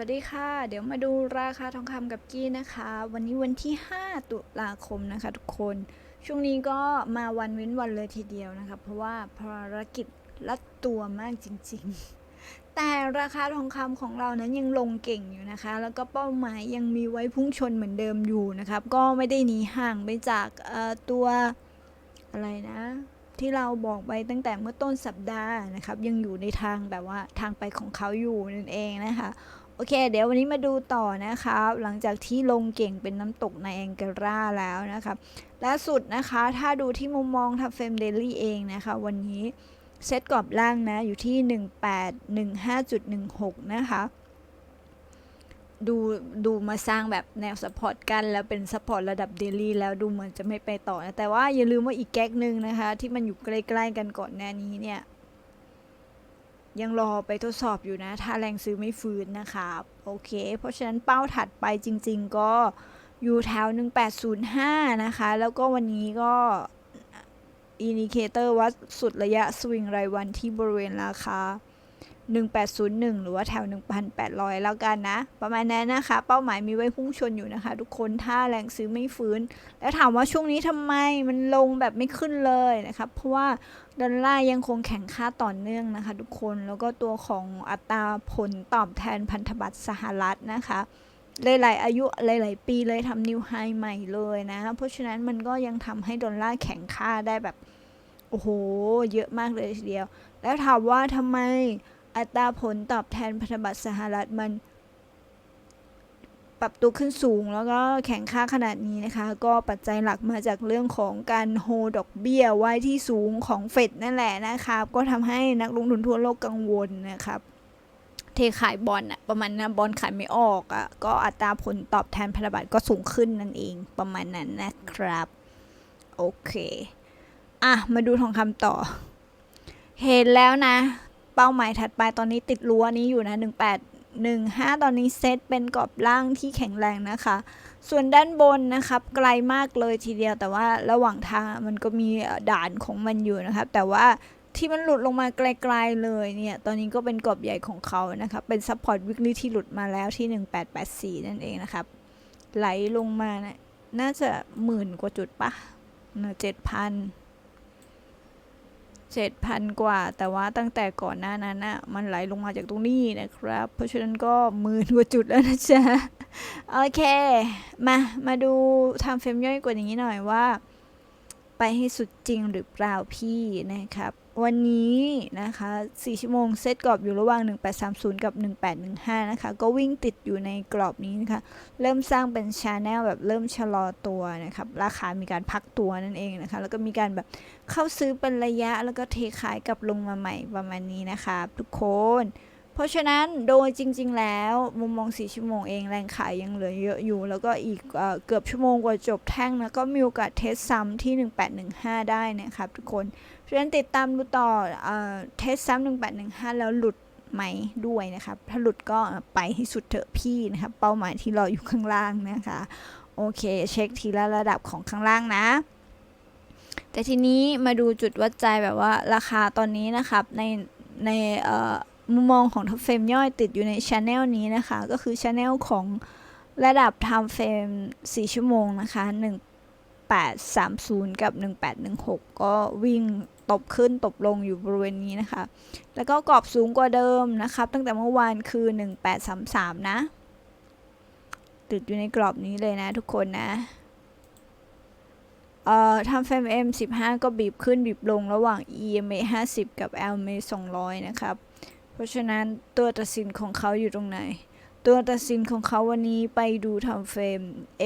วัสดีค่ะ เดี๋ยวมาดูราคาทองคำกับกี้นะคะ วันนี้วันที่ 5 ตุลาคมนะคะทุกคน ช่วงนี้ก็มาวันเว้นวันเลยทีเดียวนะคะ เพราะว่าภารกิจรัดตัวมากจริงๆ แต่ราคาทองคำของเรานั้นยังลงเก่งอยู่นะคะ แล้วก็เป้าหมายยังมีไว้พุ่งชนเหมือนเดิมอยู่นะครับ ก็ไม่ได้หนีห่างไปจากเอ่อตัวอะไรนะที่เราบอกไปตั้งแต่เมื่อต้นสัปดาห์นะครับ ยังอยู่ในทางแบบว่าทางไปของเขาอยู่นั่นเองนะคะ โอเค เดี๋ยววันนี้มาดูต่อนะครับ หลังจากที่ลงเก่งเป็นน้ำตกในแองการาแล้วนะครับล่าสุดนะคะ ถ้าดูที่มุมมองทับเฟมเดลี่เองนะคะ วันนี้เซตกรอบล่างนะ อยู่ที่ 1815.16 นะคะ ดูดูมาสร้างแบบแนวสปอร์ตกัน แล้วเป็นสปอร์ตระดับเดลี่แล้วดูเหมือนจะไม่ไปต่อนะ แต่ว่าอย่าลืมว่าอีกแก๊กหนึ่งนะคะ ที่มันอยู่ใกล้ ๆ กันก่อนหน้านี้เนี่ย ยังรอไปทดสอบอยู่นะ ถ้าแรงซื้อไม่ฟื้นนะครับโอเค เพราะฉะนั้นเป้าถัดไปจริง ๆ ก็อยู่แถว 1805 นะคะ แล้วก็วันนี้ก็อินดิเคเตอร์วัดสุดระยะสวิงรายวันที่บริเวณราคา 1801 หรือว่าแถว 1,800 แล้วกันนะ ประมาณนั้นนะคะ เป้าหมายมีไว้พุ่งชนอยู่นะคะ ทุกคนถ้าแรงซื้อไม่ฟื้น แล้วถามว่าช่วงนี้ทำไมมันลงแบบไม่ขึ้นเลยนะครับเพราะว่าดอลลาร์ยังคงแข็งค่าต่อเนื่องนะคะ ทุกคนแล้วก็ตัวของอัตราผลตอบแทนพันธบัตรสหรัฐนะคะหลายๆอายุหลายๆ ปีเลยทำนิวไฮใหม่เลยนะ เพราะฉะนั้นมันก็ยังทำให้ดอลลาร์แข็งค่าได้แบบ โอ้โห เยอะมากเลยทีเดียว แล้วถามว่าทำไม อัตราผลตอบแทนพันธบัตรสหรัฐมัน ปรับตัวขึ้นสูงแล้วก็แข็งค่าขนาดนี้นะคะ ก็ปัจจัยหลักมาจากเรื่องของการโฮดอกเบี้ยไว้ที่สูงของเฟดนั่นแหละนะครับ ก็ทำให้นักลงทุนทั่วโลกกังวลนะครับเทขายบอลอะประมาณนั้นบอลขายไม่ออกอะก็อัตราผลตอบแทนพันธบัตรก็สูงขึ้นนั่นเองประมาณนั้นนะครับ โอเค อะ มาดูทองคำต่อ เห็นแล้วนะ เป้าหมายถัดไปตอนนี้ติดรั้วนี้อยู่นะ 18 15 ตอนนี้เซตเป็นกรอบล่างที่แข็งแรงนะคะ ส่วนด้านบนนะครับ ไกลมากเลยทีเดียวแต่ว่าระหว่างทางมันก็มีด่านของมันอยู่นะครับ แต่ว่าที่มันหลุดลงมาไกลๆเลยเนี่ย ตอนนี้ก็เป็นกรอบใหญ่ของเขานะครับ เป็นซัพพอร์ตวิกฤตที่หลุดมาแล้วที่ 1884 นั่นเองนะครับ ไหลลงมานะน่าจะหมื่นกว่าจุดปะเจ็ดพัน เจ็ดพันกว่า แต่ว่าตั้งแต่ก่อนหน้านั้นอะมันไหลลงมาจากตรงนี้นะครับ เพราะฉะนั้นก็หมื่นกว่าจุดแล้วนะจ๊ะ โอเค มา มาดูทำเฟรมย่อยกว่านี้หน่อยว่า ไปให้สุดจริงหรือเปล่าพี่นะครับ วันนี้นะคะ 4 ชั่วโมงเซตกรอบอยู่ระหว่าง 1830 กับ 1815 นะคะ ก็วิ่งติดอยู่ในกรอบนี้นะคะ เริ่มสร้างเป็นชาแนลแบบเริ่มชะลอตัวนะครับ ราคามีการพักตัวนั่นเองนะคะ แล้วก็มีการแบบเข้าซื้อเป็นระยะ แล้วก็เทขายกลับลงมาใหม่ประมาณนี้นะคะ ทุกคน เพราะฉะนั้นโดยจริง ๆ แล้วมุมมอง4ชั่วโมงเองแรงขายยังเหลือเยอะอยู่ แล้วก็อีกเอเกือบชั่วโมงกว่าจบแท่งนะก็มีโอกาสเทสซ้ำที่ 1815 ได้นะครับทุกคนเพราะฉะนั้นติดตามดูต่อเอเทสซ้ำ1815 แล้วหลุดไหมด้วยนะครับ ถ้าหลุดก็ไปให้สุดเถอะพี่นะครับ เป้าหมายที่รออยู่ข้างล่างนะคะ โอเค เช็คทีละระดับของข้างล่างนะ แต่ทีนี้มาดูจุดวัดใจแบบว่าราคาตอนนี้นะครับ ในในเอ่อ มุมมองของทับเฟรมย่อยติดอยู่ในช anel นี้นะคะ ก็คือช anel ของระดับ time frame 4 ชั่วโมงนะคะ 1830 กับ 1816 ก็วิ่งตบขึ้นตบลงอยู่บริเวณนี้นะคะ แล้วก็กรอบสูงกว่าเดิมนะครับ ตั้งแต่เมื่อวานคือ 1833 นะ ติดอยู่ในกรอบนี้เลยนะทุกคนนะเอ่อทำเฟรม M 15 ก็บีบขึ้นบีบลงระหว่าง EMA 50 กับ LMA 200 นะครับ เพราะฉะนั้นตัวตัดสินของเขาอยู่ตรงไหน ตัวตัดสินของเขาวันนี้ไปดูทำเฟรม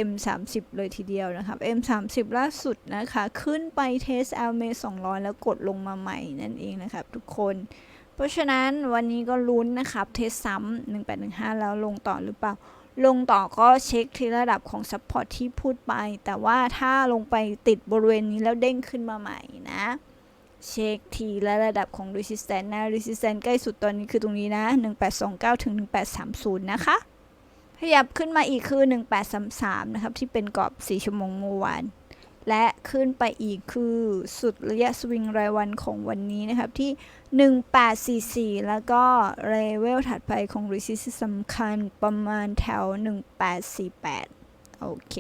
M 30 เลยทีเดียวนะครับ M 30 ล่าสุดนะคะ ขึ้นไปเทส LMA 200 แล้วกดลงมาใหม่นั่นเองนะครับทุกคน เพราะฉะนั้นวันนี้ก็ลุ้นนะครับ เทสซ้ำ1815 แล้วลงต่อหรือเปล่าลงต่อก็เช็คที่ระดับของ Support ที่พูดไป แต่ว่าถ้าลงไปติดบริเวณนี้แล้วเด้งขึ้นมาใหม่นะ เช็คทีและระดับของ Resistance นะ Resistance ใกล้สุดตอนนี้คือตรงนี้นะ 1829 ถึง 1830 นะคะ ขยับขึ้นมาอีกคือ 1833 นะครับ ที่เป็นกรอบ 4 ชั่วโมงเมื่อวาน และขึ้นไปอีกคือสุดระยะสวิงรายวันของวันนี้นะครับที่ 1844 แล้วก็เลเวลถัดไปของ resistance สำคัญประมาณแถว 1848 โอเค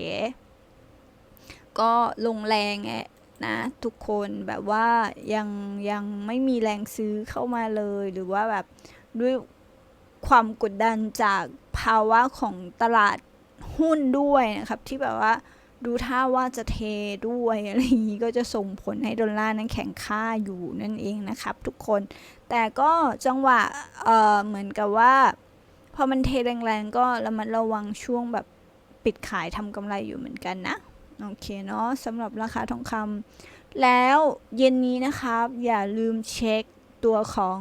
ก็ลงแรงแอะ นะทุกคนแบบว่ายังยังไม่มีแรงซื้อเข้ามาเลย หรือว่าแบบด้วยความกดดันจากภาวะของตลาดหุ้นด้วยนะครับ ที่แบบว่าดูท่าว่าจะเทด้วยอะไรอย่างนี้ก็จะส่งผลให้ดอลลาร์นั้นแข็งค่าอยู่นั่นเองนะครับ ทุกคนแต่ก็จังหวะเออเหมือนกับว่าพอมันเทแรงๆก็ระมัดระวังช่วงแบบปิดขายทำกำไรอยู่เหมือนกันนะ โอเคเนาะสำหรับราคาทองคำแล้วเย็นนี้นะครับ อย่าลืมเช็คตัวของ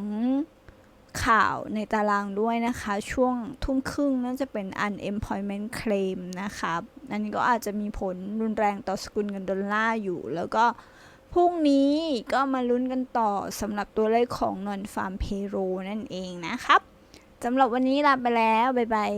ข่าวในตารางด้วยนะคะ ช่วงทุ่มครึ่งน่าจะเป็น unemployment claim นะครับอันนี้ก็อาจจะมีผลรุนแรงต่อสกุลเงินดอลลาร์อยู่ แล้วก็พรุ่งนี้ก็มาลุ้นกันต่อสำหรับตัวเลขของ non farm payroll นั่นเองนะครับสำหรับวันนี้ลาไปแล้ว บ๊ายบาย